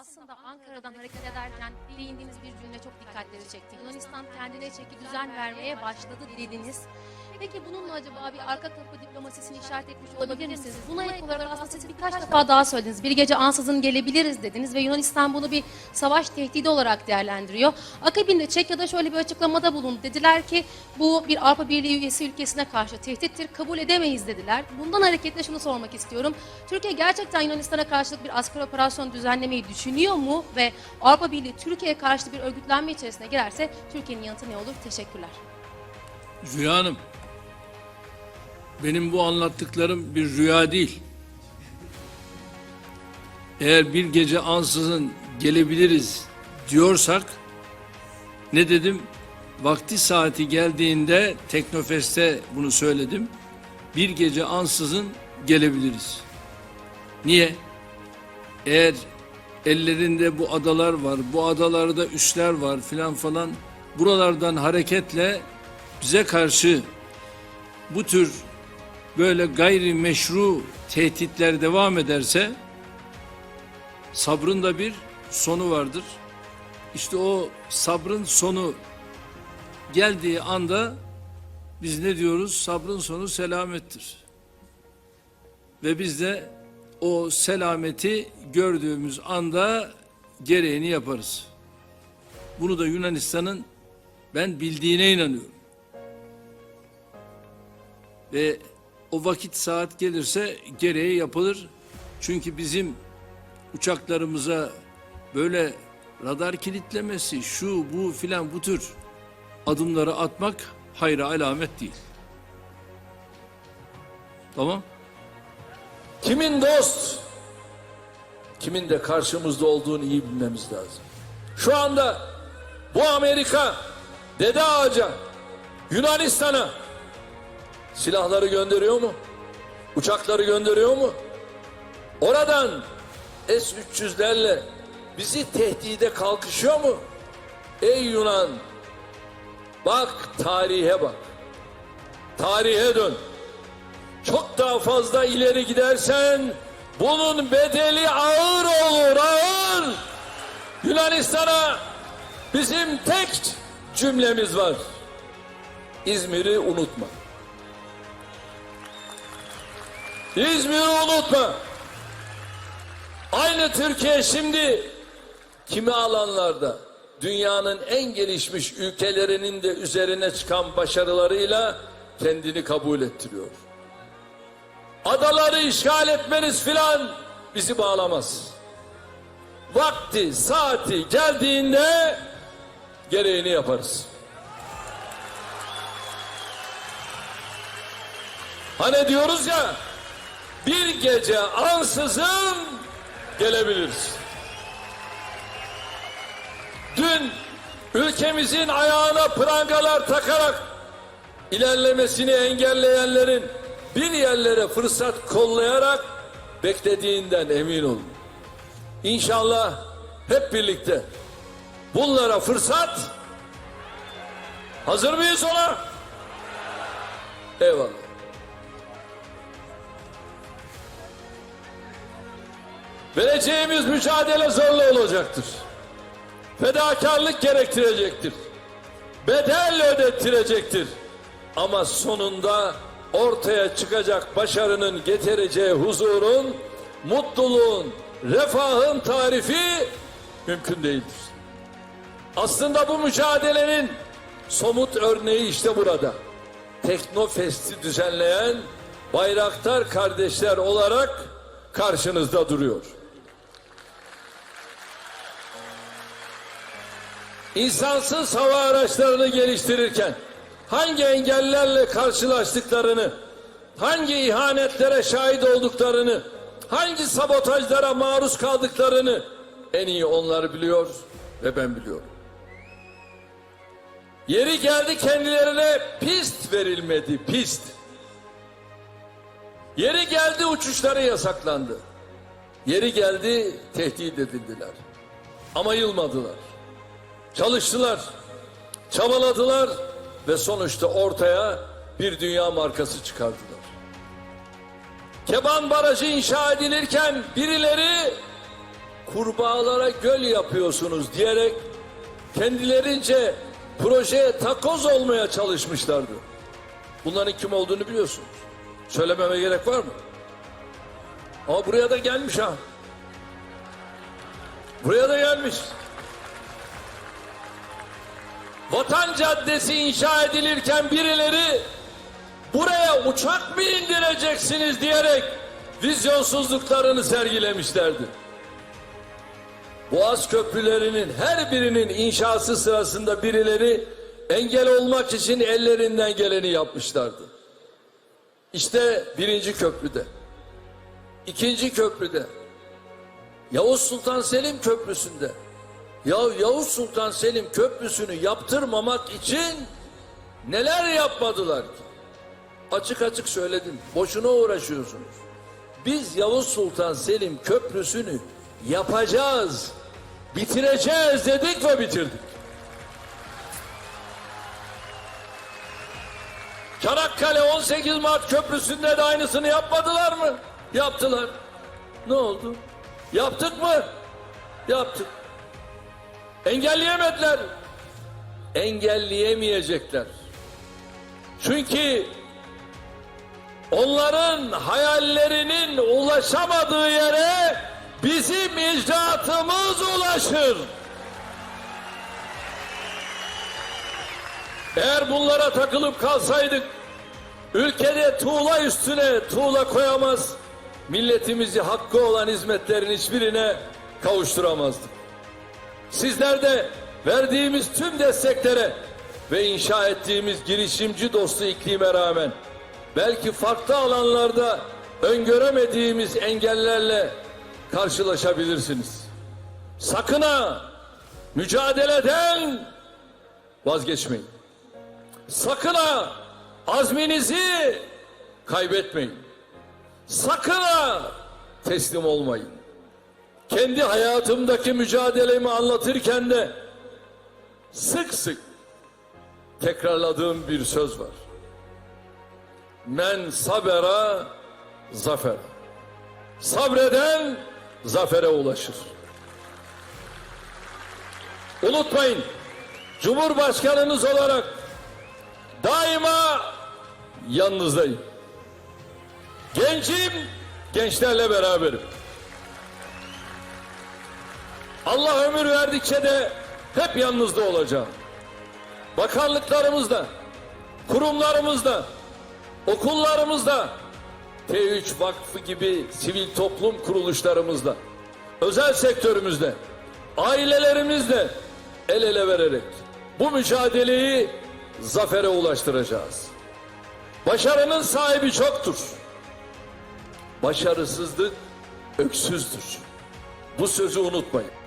Aslında Ankara'dan hareket ederken değindiğiniz bir cümle çok dikkatleri çekti. Yunanistan kendine çeki düzen vermeye başladı dediniz. Peki bununla acaba bir arka kapı diplomasisini işaret etmiş olabilir misiniz? Buna ek olarak aslında siz birkaç defa daha söylediniz. Bir gece ansızın gelebiliriz dediniz ve Yunanistan bunu bir savaş tehdidi olarak değerlendiriyor. Akabinde Çekya'da şöyle bir açıklamada bulundu. Dediler ki bu bir Avrupa Birliği üyesi ülkesine karşı tehdittir, kabul edemeyiz dediler. Bundan hareketle şunu sormak istiyorum. Türkiye gerçekten Yunanistan'a karşılık bir asker operasyon düzenlemeyi düşünüyor mu? Ve Avrupa Birliği Türkiye'ye karşı bir örgütlenme içerisine girerse Türkiye'nin yanıtı ne olur? Teşekkürler. Rüya Hanım, benim bu anlattıklarım bir rüya değil. Eğer bir gece ansızın gelebiliriz diyorsak, ne dedim? Vakti saati geldiğinde Teknofest'te bunu söyledim. Bir gece ansızın gelebiliriz. Niye? Eğer ellerinde bu adalar var, bu adalarda üsler var filan falan, buralardan hareketle bize karşı bu tür böyle gayri meşru tehditler devam ederse sabrın da bir sonu vardır. İşte o sabrın sonu geldiği anda biz ne diyoruz? Sabrın sonu selamettir. Ve biz de o selameti gördüğümüz anda gereğini yaparız. Bunu da Yunanistan'ın ben bildiğine inanıyorum. Ve o vakit saat gelirse gereği yapılır. Çünkü bizim uçaklarımıza böyle radar kilitlemesi, şu bu filan bu tür adımları atmak hayra alamet değil. Tamam? Kimin dost, kimin de karşımızda olduğunu iyi bilmemiz lazım. Şu anda bu Amerika, Dede Ağaca, Yunanistan'a silahları gönderiyor mu? Uçakları gönderiyor mu? Oradan S-300'lerle bizi tehdide kalkışıyor mu? Ey Yunan, bak tarihe bak. Tarihe dön çok daha fazla ileri gidersen bunun bedeli ağır olur ağır. Yunanistan'a bizim tek cümlemiz var. İzmir'i unutma. İzmir'i unutma. Aynı Türkiye şimdi kimi alanlarda dünyanın en gelişmiş ülkelerinin de üzerine çıkan başarılarıyla kendini kabul ettiriyor. Adaları işgal etmeniz filan bizi bağlamaz. Vakti, saati geldiğinde gereğini yaparız. Hani diyoruz ya bir gece ansızın gelebiliriz. Dün ülkemizin ayağına prangalar takarak ilerlemesini engelleyenlerin bir yerlere fırsat kollayarak beklediğinden emin olun. İnşallah hep birlikte bunlara fırsat hazır mıyız ona? Eyvallah. Vereceğimiz mücadele zorlu olacaktır. Fedakarlık gerektirecektir. Bedel ödettirecektir. Ama sonunda ortaya çıkacak başarının getireceği huzurun, mutluluğun, refahın tarifi mümkün değildir. Aslında bu mücadelenin somut örneği işte burada. Teknofest'i düzenleyen Bayraktar kardeşler olarak karşınızda duruyor. İnsansız hava araçlarını geliştirirken hangi engellerle karşılaştıklarını, hangi ihanetlere şahit olduklarını, hangi sabotajlara maruz kaldıklarını en iyi onlar biliyor ve ben biliyorum. Yeri geldi kendilerine pist verilmedi, pist. Yeri geldi uçuşları yasaklandı. Yeri geldi tehdit edildiler. Ama yılmadılar. Çalıştılar, çabaladılar ve sonuçta ortaya bir dünya markası çıkardılar. Keban Barajı inşa edilirken birileri kurbağalara göl yapıyorsunuz diyerek kendilerince projeye takoz olmaya çalışmışlardı. Bunların kim olduğunu biliyorsunuz. Söylememe gerek var mı? Ama buraya da gelmiş ha. Buraya da gelmiş. Vatan Caddesi inşa edilirken birileri buraya uçak mı indireceksiniz diyerek vizyonsuzluklarını sergilemişlerdi. Boğaz köprülerinin her birinin inşası sırasında birileri engel olmak için ellerinden geleni yapmışlardı. İşte birinci köprüde, ikinci köprüde, Yavuz Sultan Selim Köprüsü'nde, ya Yavuz Sultan Selim Köprüsü'nü yaptırmamak için neler yapmadılar ki? Açık açık söyledim, boşuna uğraşıyorsunuz. Biz Yavuz Sultan Selim Köprüsü'nü yapacağız, bitireceğiz dedik ve bitirdik. Çanakkale 18 Mart Köprüsü'nde de aynısını yapmadılar mı? Yaptılar. Ne oldu? Yaptık mı? Yaptık. Engelleyemediler. Engelleyemeyecekler. Çünkü onların hayallerinin ulaşamadığı yere bizim icraatımız ulaşır. Eğer bunlara takılıp kalsaydık, ülkede tuğla üstüne tuğla koyamaz, milletimizi hakkı olan hizmetlerin hiçbirine kavuşturamazdık. Sizler de verdiğimiz tüm desteklere ve inşa ettiğimiz girişimci dostu iklime rağmen belki farklı alanlarda öngöremediğimiz engellerle karşılaşabilirsiniz. Sakın ha mücadeleden vazgeçmeyin. Sakın ha azminizi kaybetmeyin. Sakın ha teslim olmayın. Kendi hayatımdaki mücadelemi anlatırken de sık sık tekrarladığım bir söz var. Men sabera zafer. Sabreden zafere ulaşır. Unutmayın, Cumhurbaşkanınız olarak daima yanınızdayım. Gencim, gençlerle beraberim. Allah ömür verdikçe de hep yanınızda olacağım. Bakanlıklarımızda, kurumlarımızda, okullarımızda, T3 Vakfı gibi sivil toplum kuruluşlarımızda, özel sektörümüzde, ailelerimizle el ele vererek bu mücadeleyi zafere ulaştıracağız. Başarının sahibi çoktur. Başarısızlık öksüzdür. Bu sözü unutmayın.